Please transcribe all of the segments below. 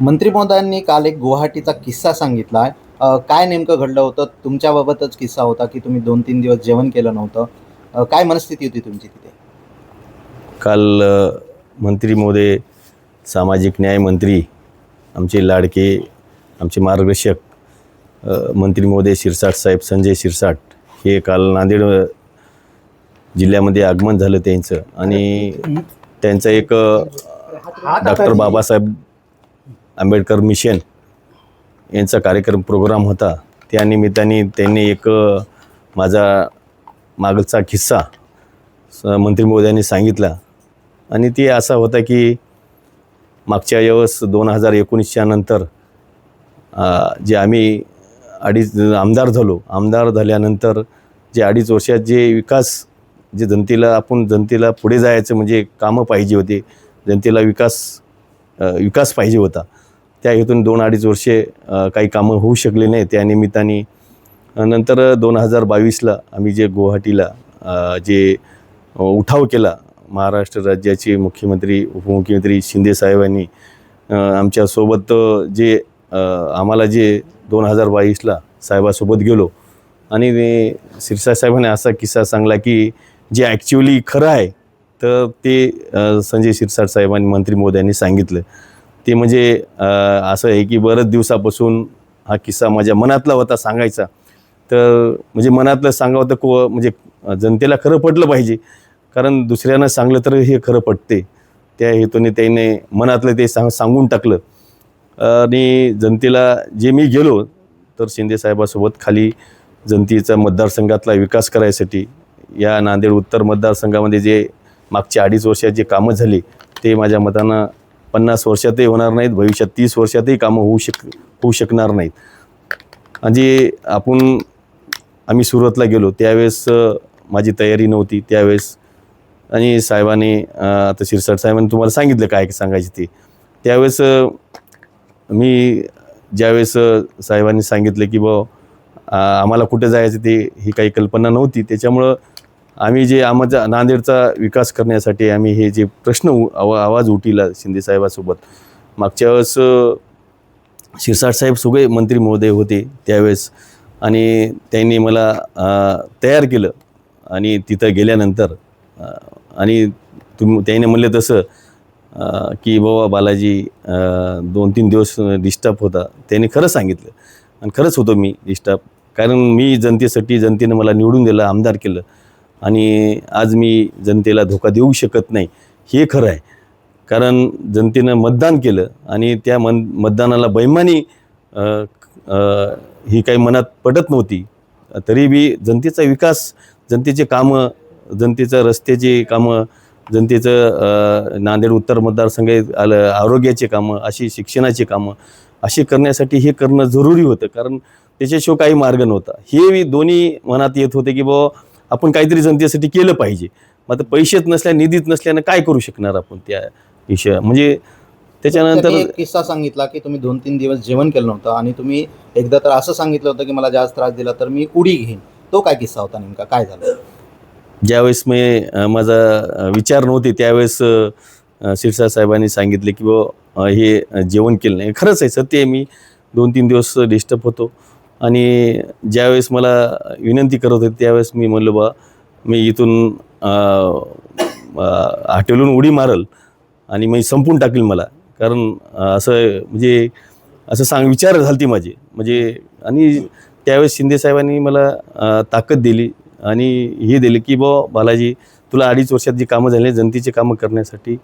मंत्री महोदयांनी काल एक गुवाहाटीचा किस्सा सांगितला आहे. काय नेमकं घडलं होतं? तुमच्याबाबतच किस्सा होता की तुम्ही दोन तीन दिवस जेवण केलं नव्हतं? काय मनस्थिती होती तुमची तिथे? काल मंत्री महोदय सामाजिक न्याय मंत्री आमचे लाडके आमचे मार्गदर्शक मंत्री महोदय शिरसाट साहेब संजय शिरसाट हे काल नांदेड जिल्ह्यामध्ये आगमन झालं त्यांचं. आणि त्यांचं एक डॉक्टर बाबासाहेब आंबेडकर मिशन यांचा कार्यक्रम प्रोग्राम होता. त्या निमित्ताने त्यांनी एक माझा मागचा किस्सा स मंत्री महोदयांनी सांगितला. आणि ते असा होता की मागच्या वेळेस दोन हजार एकोणीसच्या नंतर जे आम्ही अडीच आमदार झालो. आमदार झाल्यानंतर जे अडीच वर्षात जे विकास जे जनतेला आपण जनतेला पुढे जायचं म्हणजे कामं पाहिजे होते. जनतेला विकास विकास पाहिजे होता. त्या हेतून दोन अडीच वर्षे काही कामं होऊ शकले नाही त्या निमित्ताने नंतर दोन हजार बावीसला आम्ही जे गुवाहाटीला जे उठाव केला महाराष्ट्र राज्याचे मुख्यमंत्री उपमुख्यमंत्री शिंदे साहेबांनी आमच्यासोबत जे आम्हाला जे दोन हजार बावीसला साहेबासोबत गेलो. आणि ते साहेबांनी असा किस्सा सांगला की जे ॲक्च्युली खरं आहे तर ते संजय शिरसाट साहेबांनी मंत्री मोदयांनी सांगितलं. ते म्हणजे असं आहे की बरेच दिवसापासून हा किस्सा माझ्या मनातला होता सांगायचा. तर म्हणजे मनातलं सांगावं तर को म्हणजे जनतेला खरं पटलं पाहिजे. कारण दुसऱ्यांना सांगलं तर हे खरं पटते. त्या हेतूने त्याने मनातलं ते सांग सांगून टाकलं. आणि जनतेला जे मी गेलो तर शिंदेसाहेबासोबत खाली जनतेचा मतदारसंघातला विकास करायसाठी या नांदेड उत्तर मतदारसंघामध्ये जे मागच्या अडीच वर्षात जे कामं झाली ते माझ्या मतानं पन्नास वर्षातही होणार नाहीत भविष्यात तीस वर्षातही कामं होऊ शक होऊ शकणार नाहीत. म्हणजे आपण आम्ही सुरतला गेलो त्यावेळेस माझी तयारी नव्हती त्यावेळेस. आणि साहेबांनी आता शिरसाट साहेबांनी तुम्हाला सांगितलं काय सांगायचे ते. त्यावेळेस मी ज्यावेळेस साहेबांनी सांगितलं की बा आम्हाला कुठे जायचं ते ही काही कल्पना नव्हती. त्याच्यामुळं आम्ही जे आमचा नांदेडचा विकास करण्यासाठी आम्ही हे जे प्रश्न उ- आवा आवाज उठिला शिंदे साहेबासोबत. मागच्या वेळेस अ, शिरसाट साहेब सगळे मंत्री महोदय होते त्यावेळेस आणि त्यांनी मला तयार केलं आणि तिथं गेल्यानंतर आणि तुम त्याने म्हणले तसं की बाबा बालाजी दोन तीन दिवस डिस्टर्ब होता. त्याने खरं सांगितलं. आणि खरंच होतो मी डिस्टर्ब. कारण मी जनतेसाठी जनतेनं मला निवडून दिलं आमदार केलं. आणि आज मी जनतेला धोका देऊ शकत नाही हे खरं आहे. कारण जनतेनं मतदान केलं आणि त्या मन मतदानाला बैमानी ही काही मनात पडत नव्हती. तरी बी जनतेचा विकास जनतेचे कामं जनतेचं रस्त्याचे कामं जनतेचं नांदेड उत्तर मतदारसंघ आलं आरोग्याचे कामं अशी शिक्षणाची कामं अशी करण्यासाठी हे करणं जरुरी होतं. कारण त्याच्याशिवाय काही मार्ग नव्हता. हे मी दोन्ही मनात येत होते की बाबा आपण काहीतरी जनतेसाठी केलं पाहिजे. मग आता पैसेच नसल्या निधीच नसल्यानं काय करू शकणार आपण त्या विषया म्हणजे त्याच्यानंतर एक किस्सा सांगितला की तुम्ही दोन तीन दिवस जेवण केलं नव्हतं आणि तुम्ही एकदा तर असं सांगितलं होतं की मला जास्त त्रास दिला तर मी उडी घेईन. तो काय किस्सा होता नेमका? काय झालं? ज्यावेळेस मी अ, माझा विचार नव्हते त्यावेळेस अ, शिरसाट साहेबांनी सांगितले की बा हे जेवण केलं नाही. खरंच आहे सत्य आहे. मी दोन तीन दिवस डिस्टर्ब होतो. आणि ज्यावेळेस मला विनंती करत होते त्यावेळेस मी म्हणलो बा मी इथून अ, हॉटेलून उडी मारल आणि मी संपून टाकील मला. कारण असं म्हणजे असं सांग विचार झालती माझे. म्हणजे आणि त्यावेळेस शिंदेसाहेबांनी मला ताकद दिली आणि हे दिले की बा बालाजी तुला अडीच वर्षात जी कामं झाली जनतेची कामं करण्यासाठी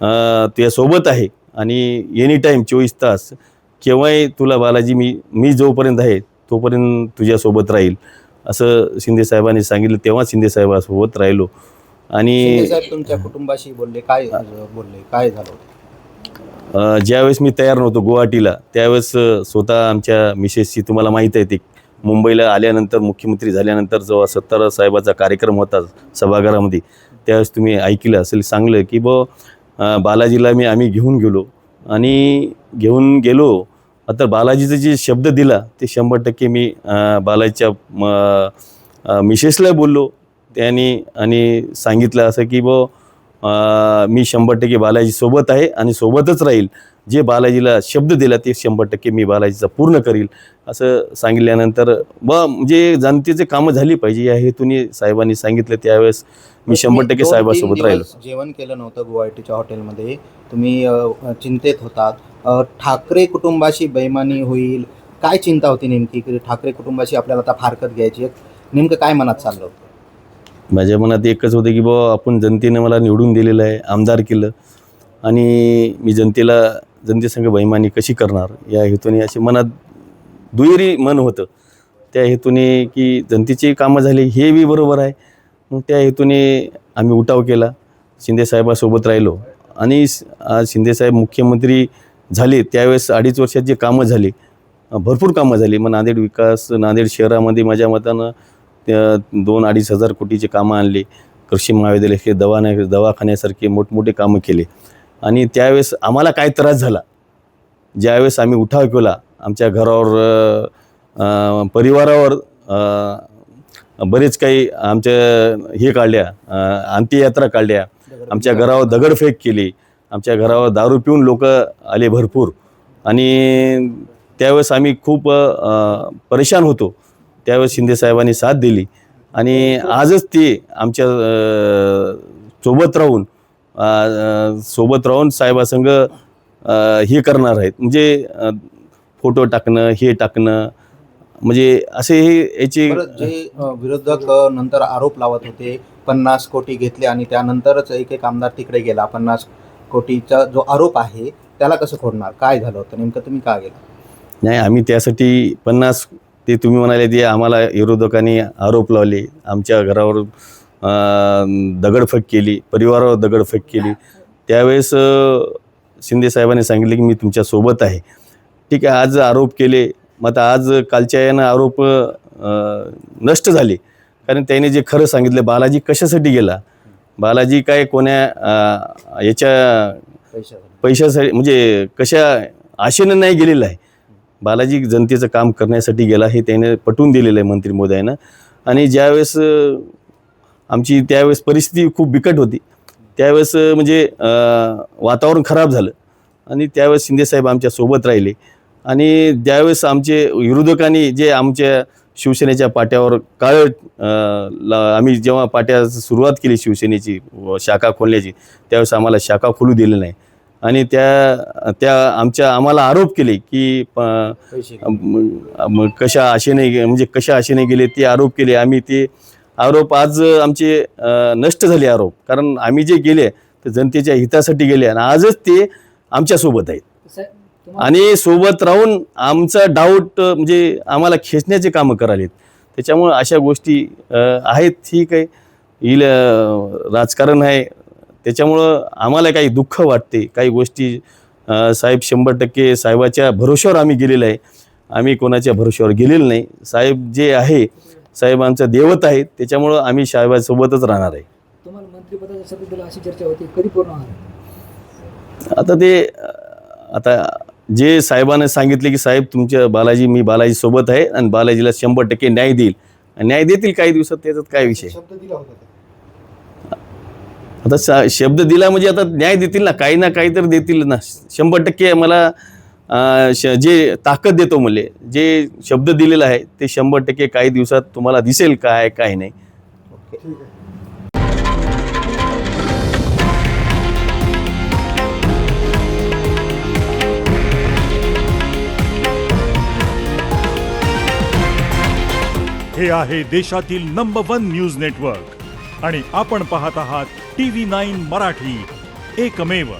तुझ्यासोबत आहे आणि एनी टाईम चोवीस तास केव्हाही तुला बालाजी मी मी जोपर्यंत आहे तोपर्यंत तुझ्यासोबत राहील. असं शिंदे साहेबांनी सांगितलं तेव्हा शिंदे साहेबासोबत राहिलो. आणि साहेब तुमच्या कुटुंबाशी बोलले काय बोलले काय झालं अ, ज्यावेळेस मी तयार नव्हतो गुवाहाटीला त्यावेळेस अ, स्वतः आमच्या मिसेसची तुम्हाला माहीत आहे ते. मुंबईला आल्यानंतर मुख्यमंत्री झाल्यानंतर जेव्हा सत्तारा साहेबाचा कार्यक्रम होता सभागृहामध्ये त्यावेळेस तुम्ही ऐकलं असेल सांगलं की ब बालाजीला मी आम्ही घेऊन गेलो. आणि घेऊन गेलो आता बालाजीचं जे शब्द दिला ते शंभर टक्के मी बालाजीच्या मिसेसला बोललो. त्यांनी आणि सांगितलं असं की ब मी शंभर टक्के बालाजीसोबत आहे आणि सोबतच राहील. जे बालाजीला शब्द दिला ते शंभर टक्के मी बालाजीचा पूर्ण करील असं सांगितल्यानंतर ब म्हणजे जनतेचे कामं झाली पाहिजे या हेतूने साहेबांनी सांगितलं. त्यावेळेस मी शंभर टक्के साहेबासोबत राहिलो. जेवण केलं नव्हतं गुवाहाटीच्या हॉटेलमध्ये. तुम्ही चिंतेत होतात. ठाकरे कुटुंबाशी बैमानी होईल काय चिंता होती नेमकी? की ठाकरे कुटुंबाशी आपल्याला आता फारकत घ्यायची? नेमकं काय मनात चाललं होतं? माझ्या मनात एकच होतं की बाबा आपण जनतेनं मला निवडून दिलेलं आहे आमदार केलं. आणि मी जनतेला जनतेसंघ बैमानी कशी करणार? या हेतूने असे मनात दुहेरी मन होतं. त्या हेतूने की जनतेची कामं झाली हे बी बरोबर आहे. मग त्या हेतूने आम्ही उठाव केला. शिंदेसाहेबासोबत राहिलो. आणि आज शिंदेसाहेब मुख्यमंत्री झाले त्यावेळेस अडीच वर्षात जे कामं झाली भरपूर कामं झाली. मग नांदेड विकास नांदेड शहरामध्ये माझ्या मतानं त्या दोन अडीच हजार कोटीचे कामं आणली. कृषी महाविद्यालय दवाने दवाखान्यासारखे मोठमोठे कामं केले. आणि त्यावेळेस आम्हाला काय त्रास झाला? ज्यावेळेस आम्ही उठाव केला आमच्या घरावर परिवारावर बरेच काही आमच्या हे काढल्या अंत्ययात्रा काढल्या. आमच्या घरावर दगडफेक केली. आमच्या घरावर दारू पिऊन लोक आले भरपूर. आणि त्यावेळेस आम्ही खूप परेशान होतो. त्यावेळेस शिंदेसाहेबांनी साथ दिली. आणि आजच ते आमच्यासोबत राहून सोबत राहून साहेबासंग हे करणार आहेत. म्हणजे फोटो टाकणं हे टाकणं म्हणजे असे हे याचे विरोधक नंतर आरोप लावत होते पन्नास कोटी घेतले आणि त्यानंतरच एक एक आमदार तिकडे गेला पन्नास कोटीचा जो आरोप आहे त्याला कसं खोडणार काय झालं होतं? नेमकं तुम्ही का गेला? नाही आम्ही त्यासाठी पन्नास ते तुम्ही म्हणाले ते आम्हाला विरोधकांनी आरोप लावले आमच्या घरावर दगडफेक केली परिवारावर दगडफेक केली. त्यावेळेस अं, शिंदे साहेबांनी सांगितले की मी तुमच्यासोबत आहे. ठीक आहे आज आरोप केले. मग आता आज कालच्या यानं आरोप नष्ट झाले. कारण त्याने जे खरं सांगितलं बालाजी कशासाठी गेला? बालाजी काय कोण्या याच्या पैशासाठी म्हणजे कशा आशेनं नाही गेलेला आहे? बालाजी जनतेचं काम करण्यासाठी गेला हे त्याने पटवून दिलेलं आहे मंत्री महोदयानं आणि ज्यावेळेस आमची त्यावेळेस परिस्थिती खूप बिकट होती. त्यावेळेस म्हणजे वातावरण खराब झालं. आणि त्यावेळेस शिंदेसाहेब आमच्यासोबत राहिले. आणि ज्यावेळेस आमचे विरोधकांनी जे आमच्या शिवसेनेच्या पाट्यावर काळ आम्ही जेव्हा पाट्या सुरुवात केली शिवसेनेची व शाखा खोलण्याची त्यावेळेस आम्हाला शाखा खोलू दिली नाही. आणि त्या त्या आमच्या आम्हाला आरोप केले की कशा आशेने म्हणजे कशा आशेने गेले ते आरोप केले. आम्ही ते आरोप आज आमचे नष्ट झाले आरोप. कारण आम्ही जे गेले ते जनतेच्या हितासाठी गेले आणि आजच ते आमच्यासोबत आहेत. आणि सोबत राहून आमचा डाऊट म्हणजे आम्हाला खेचण्याचे कामं करालेत. त्याच्यामुळं अशा गोष्टी आहेत. ठीक आहे. अ, राजकारण आहे. त्याच्यामुळं आम्हाला काही दुःख वाटते. काही गोष्टी साहेब शंभर टक्के साहेबाच्या भरोश्यावर आम्ही गेलेलो आहे. आम्ही कोणाच्या भरोश्यावर गेलेलो नाही. साहेब जे आहे साहेब आमचा देवत आहेत त्याच्यामुळं आम्ही साहेबासोबतच राहणार आहे. तुम्हाला मंत्रिपदाचा शब्द दिला अशी चर्चा होती कधी पूर्ण होणार आता ते आता जे साहेबांनी सांगितले की साहेब तुमच्या बालाजी मी बालाजी सोबत आहे आणि बालाजीला शंभर टक्के न्याय देईल. आणि न्याय देतील काही दिवसात त्याच्यात काय विषय? शब्द दिला होता आता शब्द दिला म्हणजे आता न्याय देतील ना काही ना काही तर देतील ना. शंभर टक्के मला जे ताकद देतो म्हणले जे शब्द दिलेला आहे ते शंभर टक्के काही दिवसात तुम्हाला दिसेल काय काय नाही. ओके हे आहे देशातील नंबर वन न्यूज नेटवर्क आणि आपण पाहत आहात टी व्ही नाईन मराठी. एकमेव.